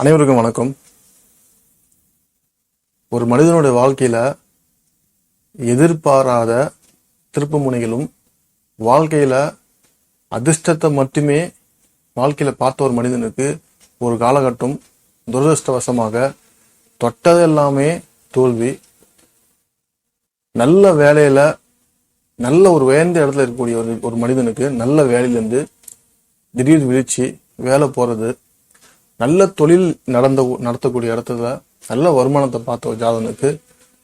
அனைவருக்கும் வணக்கம். ஒரு மனிதனுடைய வாழ்க்கையில எதிர்பாராத திருப்பு முனைகளும் வாழ்க்கையில அதிர்ஷ்டத்தை மட்டுமே வாழ்க்கையில பார்த்த ஒரு மனிதனுக்கு ஒரு காலகட்டம் துரதிருஷ்டவசமாக தொட்டது எல்லாமே தோல்வி. நல்ல வேலையில நல்ல ஒரு உயர்ந்த இடத்துல இருக்கக்கூடிய ஒரு ஒரு மனிதனுக்கு நல்ல வேலையிலேருந்து திடீர் வீழ்ச்சி வேலை போகிறது நல்ல தொழில் நடந்த நடத்தக்கூடிய இடத்துல நல்ல வருமானத்தை பார்த்த ஒரு ஜாதனுக்கு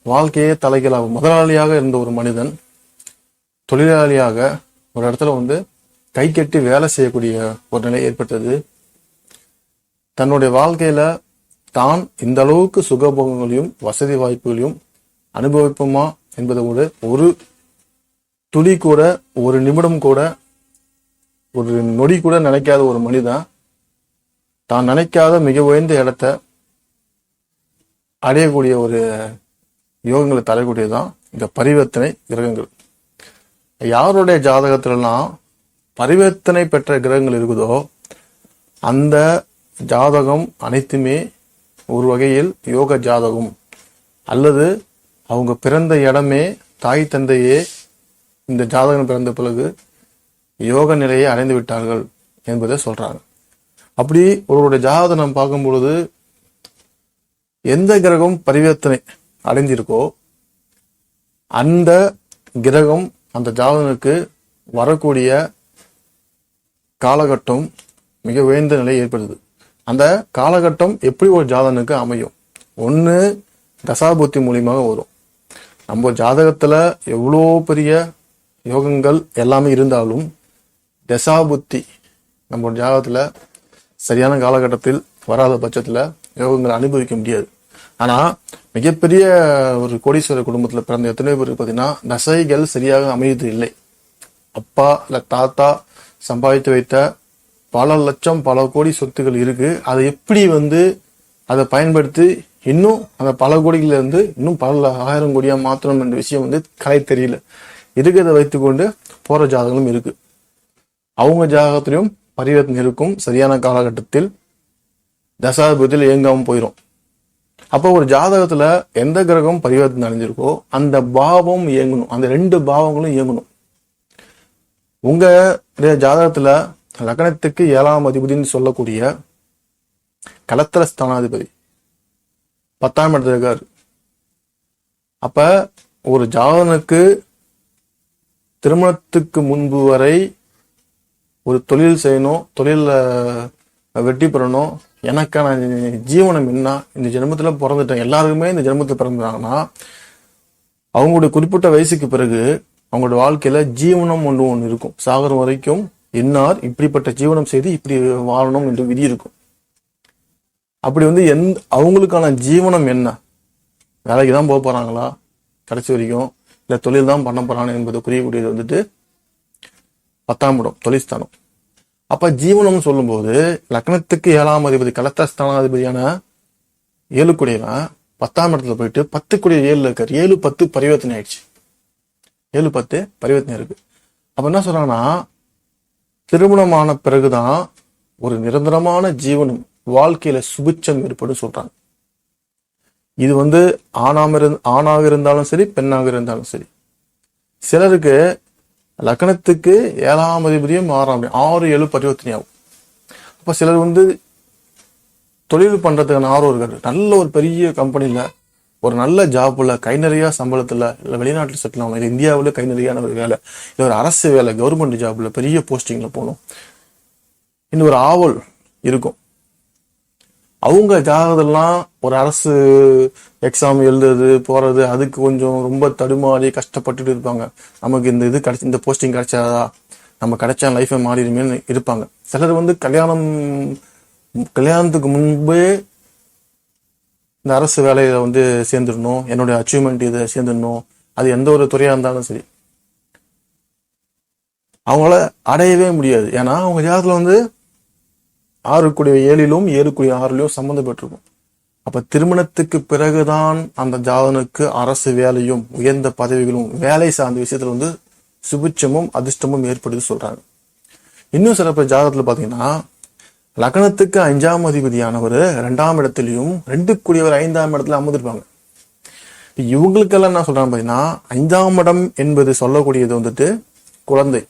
வாழ்க்கையே தலைகளாகும். முதலாளியாக இருந்த ஒரு மனிதன் தொழிலாளியாக ஒரு இடத்துல வந்து கை கட்டி வேலை செய்யக்கூடிய ஒரு நிலை ஏற்பட்டது. தன்னுடைய வாழ்க்கையில தான் இந்த அளவுக்கு சுகபோகங்களையும் வசதி வாய்ப்புகளையும் அனுபவிப்போமா என்பதை கூட ஒரு துளி கூட ஒரு நிமிடம் கூட ஒரு நொடி கூட நினைக்காத ஒரு மனிதன் தான் நினைக்காத மிக உயர்ந்த இடத்த அடையக்கூடிய ஒரு யோகங்களை தரக்கூடியதுதான் இந்த பரிவர்த்தனை கிரகங்கள். யாருடைய ஜாதகத்திலலாம் பரிவர்த்தனை பெற்ற கிரகங்கள் இருக்குதோ அந்த ஜாதகம் அனைத்துமே ஒரு வகையில் யோக ஜாதகம். அல்லது அவங்க பிறந்த இடமே தாய் தந்தையே இந்த ஜாதகம் பிறந்த பிறகு யோக நிலையை அடைந்து விட்டார்கள் என்பதை சொல்றாங்க. அப்படி ஒருவருடைய ஜாதகத்தை நம்ம பார்க்கும் பொழுது எந்த கிரகம் பரிவர்த்தனை அடைஞ்சிருக்கோ அந்த கிரகம் அந்த ஜாதகனுக்கு வரக்கூடிய காலகட்டம் மிக உயர்ந்த நிலை ஏற்படுது அந்த காலகட்டம் எப்படி ஒரு ஜாதகனுக்கு அமையும்? ஒன்று தசாபுத்தி மூலியமாக வரும். நம்ம ஜாதகத்தில் எவ்வளோ பெரிய யோகங்கள் எல்லாமே இருந்தாலும் தசாபுத்தி நம்ம ஜாதகத்தில் சரியான காலகட்டத்தில் வராத பட்சத்தில் யோகங்களை அனுபவிக்க முடியாது. ஆனால் மிகப்பெரிய ஒரு கோடீஸ்வர குடும்பத்தில் பிறந்த எத்தனை பேர் பார்த்தீங்கன்னா தசைகள் சரியாக அமைவது இல்லை. அப்பா இல்லை தாத்தா சம்பாதித்து வைத்த பல லட்சம் பல கோடி சொத்துக்கள் இருக்கு. அதை எப்படி வந்து அதை பயன்படுத்தி இன்னும் அந்த பல கோடிகளிலிருந்து இன்னும் பல ஆயிரம் கோடியாக மாற்றணும் என்ற விஷயம் வந்து கலை தெரியல. இருக்கிறத வைத்துக்கொண்டு போகிற ஜாதகங்களும் இருக்கு. அவங்க ஜாதகத்திலையும் பரிவர்த்தனை இருக்கும். சரியான காலகட்டத்தில் தசாபத்தில் இயங்காமல் போயிடும் அப்போ ஒரு ஜாதகத்துல எந்த கிரகம் பரிவர்த்தனை அடைஞ்சிருக்கோ அந்த பாவம் இயங்கணும். அந்த ரெண்டு பாவங்களும் இயங்கணும். உங்க ஜாதகத்துல லக்னத்துக்கு ஏழாம் அதிபதினு சொல்லக்கூடிய கலத்திர ஸ்தானாதிபதி பத்தாம் இடத்துல இருக்காரு. அப்ப ஒரு ஜாதகனுக்கு திருமணத்துக்கு முன்பு வரை ஒரு தொழில் செய்யணும் தொழிலில் வெற்றி பெறணும். எனக்கான ஜீவனம் என்ன? இந்த ஜென்மத்தில் பிறந்துட்டேன். எல்லாருக்குமே இந்த ஜென்மத்தில் பிறந்தாங்கன்னா அவங்களுடைய குறிப்பிட்ட வயசுக்கு பிறகு அவங்களோட வாழ்க்கையில ஜீவனம் ஒன்று ஒன்று இருக்கும். சாகரம் வரைக்கும் இன்னார் இப்படிப்பட்ட ஜீவனம் செய்து இப்படி வாழணும் என்று விதி இருக்கும். அப்படி வந்து எந் அவங்களுக்கான ஜீவனம் என்ன? வேலைக்கு தான் போக போகிறாங்களா கடைசி வரைக்கும். இல்லை தொழில் தான் பண்ண போகிறாங்க என்பதை புரியக்கூடியது வந்துட்டு பத்தாம் இடம் தொழில்ஸ்தானம் அப்ப ஜீவனம்னு சொல்லும்போது லக்னத்துக்கு ஏழாம் அதிபதி கலத்தஸ்தானாதிபதியான ஏழுக்குடையவன் பத்தாம் இடத்துல போயிட்டு பத்துக்குடைய ஏழுல இருக்காரு. ஏழு பத்து பரிவர்த்தனை ஆயிடுச்சு. ஏழு பத்து பரிவர்த்தனை இருக்கு. அப்ப என்ன சொல்றாங்கன்னா திருமணமான பிறகுதான் ஒரு நிரந்தரமான ஜீவனம் வாழ்க்கையில சுபிச்சம் ஏற்படும் சொல்றாங்க. இது வந்து ஆணாம இருந் ஆணாக இருந்தாலும் சரி பெண்ணாக இருந்தாலும் சரி. சிலருக்கு லக்னத்துக்கு ஏழாம் அதிபதியும் ஆறாம் ஆறு ஏழு பரிவர்த்தனையாகும் அப்போ சிலர் வந்து தொழில் பண்ணுறதுக்கான ஆர்வம் இருக்காரு நல்ல ஒரு பெரிய கம்பெனியில் ஒரு நல்ல ஜாப்ல கை நிறையா சம்பளத்தில் இல்லை வெளிநாட்டில் செட்டில் ஆகணும். இல்லை இந்தியாவில் கை நிறையான ஒரு வேலை இல்லை ஒரு அரசு வேலை கவர்மெண்ட் ஜாப்ல பெரிய போஸ்டிங்கில் போகணும். இன்னும் ஒரு ஆவல் இருக்கும். அவங்க ஜாதகத்தெல்லாம் ஒரு அரசு எக்ஸாம் எழுதுறது போறது அதுக்கு கொஞ்சம் ரொம்ப தடுமாறி கஷ்டப்பட்டுட்டு இருப்பாங்க. நமக்கு இந்த இது கிடைச்சி இந்த போஸ்டிங் கிடைச்சாதா? நம்ம கிடைச்சா லைஃபை மாறிடுமேன்னு இருப்பாங்க. சிலர் வந்து கல்யாணம் கல்யாணத்துக்கு முன்பே இந்த அரசு வேலையில வந்து சேர்ந்துடணும். என்னுடைய அச்சீவ்மெண்ட் இதை சேர்ந்துடணும். அது எந்த ஒரு துறையா இருந்தாலும் சரி. அவங்கள அடையவே முடியாது. ஏன்னா அவங்க ஜாதகத்துல வந்து ஆறுக்குடைய ஏழிலும் ஏழுக்குடைய சம்மந்தம் சம்மந்தப்பட்டிருக்கும் அப்ப திருமணத்துக்கு பிறகுதான் அந்த ஜாதகனுக்கு அரசு வேலையும் உயர்ந்த பதவிகளும் வேலை சார்ந்த விஷயத்துல வந்து சுபிட்சமும் அதிர்ஷ்டமும் ஏற்படுது சொல்றாங்க. இன்னும் சிறப்பு ஜாதகத்துல பாத்தீங்கன்னா லக்னத்துக்கு அஞ்சாம் அதிபதியானவர் ரெண்டாம் இடத்துலயும் ரெண்டு கூடியவர் ஐந்தாம் இடத்துல அமர்ந்திருப்பாங்க. இவங்களுக்கெல்லாம் என்ன சொல்றாங்க பாத்தீங்கன்னா அஞ்சாம் இடம் என்பது சொல்லக்கூடியது வந்துட்டு குழந்தை.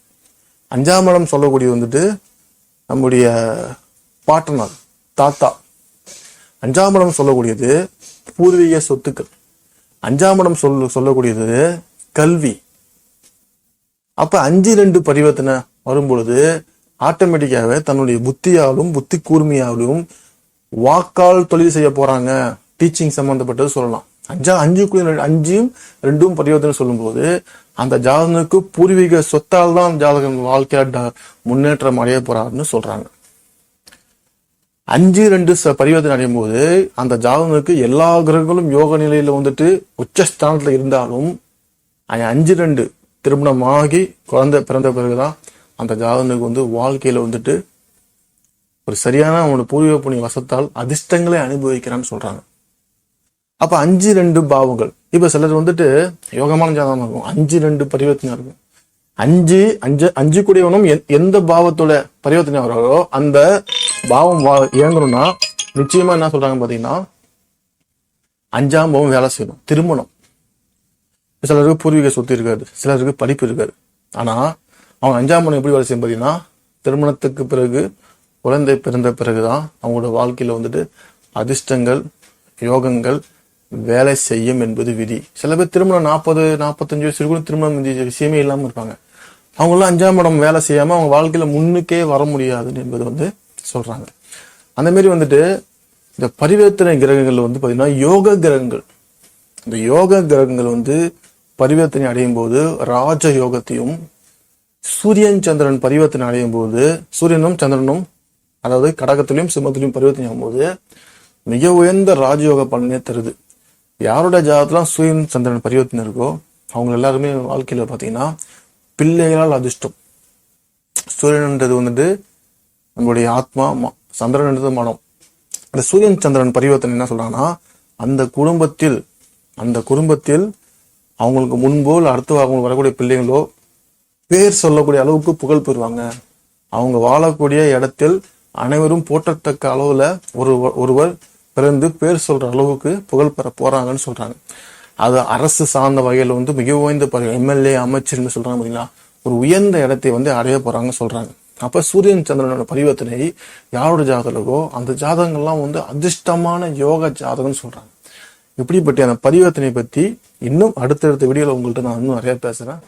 அஞ்சாம் இடம் சொல்லக்கூடியது வந்துட்டு நம்முடைய பாட்டனார் தாத்தா. அஞ்சாம் இடம் சொல்லக்கூடியது பூர்வீக சொத்துக்கள். அஞ்சாம் இடம் சொல்ல சொல்லக்கூடியது கல்வி. அப்ப அஞ்சு ரெண்டு பரிவர்த்தனை வரும்பொழுது ஆட்டோமேட்டிக்காகவே தன்னுடைய புத்தியாலும் புத்தி கூர்மையாலும் வாக்கால் தொழில் செய்ய போறாங்க. டீச்சிங் சம்பந்தப்பட்டது சொல்லலாம். அஞ்சா அஞ்சுக்குள்ள அஞ்சும் ரெண்டும் பரிவர்த்தனை சொல்லும்போது அந்த ஜாதகனுக்கு பூர்வீக சொத்தால் தான் ஜாதகம் வாழ்க்கையா ட- முன்னேற்றம் அடைய போறாருன்னு சொல்றாங்க. அஞ்சு ரெண்டு ச பரிவர்த்தனை அடையும் போது அந்த ஜாதகனுக்கு எல்லா கிரகங்களும் யோக நிலையில வந்துட்டு உச்சஸ்தானத்துல இருந்தாலும் அஞ்சு ரெண்டு திருமணமாகி குழந்தை பிறந்த பிறகுதான் அந்த ஜாதகனுக்கு வந்து வாழ்க்கையில வந்துட்டு ஒரு சரியான அவனோட பூர்வீக புண்ணிய வசத்தால் அதிர்ஷ்டங்களை அனுபவிக்கிறான்னு சொல்றாங்க. அப்ப அஞ்சு ரெண்டு பாவங்கள். இப்ப சிலர் வந்துட்டு யோகமான ஜாதகம் இருக்கும். அஞ்சு ரெண்டு பரிவர்த்தனை இருக்கும். அஞ்சு அஞ்சு அஞ்சு கூடியவனும் எந்- எந்த பாவத்தோட பரிவர்த்தனை வராரோ அந்த பாவம் வா- இயங்கணும்னா நிச்சயமா என்ன சொல்றாங்க பாத்தீங்கன்னா அஞ்சாம் பாவம் வேலை செய்யணும் திருமணம் சிலருக்கு பூர்வீக சொத்து இருக்காது சிலருக்கு படிப்பு இருக்காது. ஆனா அவங்க அஞ்சாம் பாவம் எப்படி வேலை செய்யும் பாத்தீங்கன்னா திருமணத்துக்கு பிறகு குழந்தை பிறந்த பிறகுதான் அவங்களோட வாழ்க்கையில வந்துட்டு அதிர்ஷ்டங்கள் யோகங்கள் வேலை செய்யும் என்பது விதி. சில பேர் திருமணம் நாற்பது நாற்பத்தஞ்சு வயசு கூட திருமணம் விஷயமே இல்லாமல் இருப்பாங்க. அவங்களாம் அஞ்சாம் இடம் வேலை செய்யாம அவங்க வாழ்க்கையில முன்னுக்கே வர முடியாதுன்னு என்பது வந்து சொல்றாங்க. அந்த மாதிரி வந்துட்டு இந்த பரிவர்த்தனை கிரகங்கள் வந்து பாத்தீங்கன்னா யோக கிரகங்கள். இந்த யோக கிரகங்கள் வந்து பரிவர்த்தனை அடையும் போது ராஜ யோகத்தையும் சூரியன் சந்திரன் பரிவர்த்தனை அடையும் போது சூரியனும் சந்திரனும் அதாவது கடகத்திலையும் சிம்மத்திலையும் பரிவர்த்தனை ஆகும்போது மிக உயர்ந்த ராஜயோக பலனே தருது. யாரோட ஜாதகத்துல சூரியன் சந்திரன் பரிவர்த்தனை இருக்கோ அவங்க எல்லாருமே வாழ்க்கையில பாத்தீங்கன்னா பிள்ளைகளால் அதிர்ஷ்டம். சூரியன்ன்றது வந்துட்டு நம்மளுடைய ஆத்மா ம- சந்திரன்ன்றது மனம். இந்த சூரியன் சந்திரன் பரிவர்த்தனை என்ன சொல்றாங்கன்னா அந்த குடும்பத்தில் அந்த குடும்பத்தில் அவங்களுக்கு முன்போ இல்லை அடுத்து அவங்களுக்கு வரக்கூடிய பிள்ளைங்களோ பேர் சொல்லக்கூடிய அளவுக்கு புகழ் பெறுவாங்க. அவங்க வாழக்கூடிய இடத்தில் அனைவரும் போற்றத்தக்க அளவுல ஒரு ஒருவர் பிறந்து பேர் சொல்ற அளவுக்கு புகழ் பெற போறாங்கன்னு சொல்றாங்க. அது அரசு சார்ந்த வகையில் வந்து மிக உயர்ந்த எம்எல்ஏ அமைச்சர்னு சொல்கிறாங்க பாத்தீங்களா? ஒரு உயர்ந்த இடத்தை வந்து அடைய போகிறாங்கன்னு சொல்கிறாங்க அப்ப சூரியன் சந்திரனோட பரிவர்த்தனை யாரோட ஜாதகோ அந்த ஜாதகங்கள்லாம் வந்து அதிர்ஷ்டமான யோக ஜாதகம்னு சொல்றாங்க. இப்படிப்பட்ட அந்த பரிவர்த்தனை பத்தி இன்னும் அடுத்தடுத்த வீடியோல உங்கள்கிட்ட நான் இன்னும் நிறைய பேசுறேன்.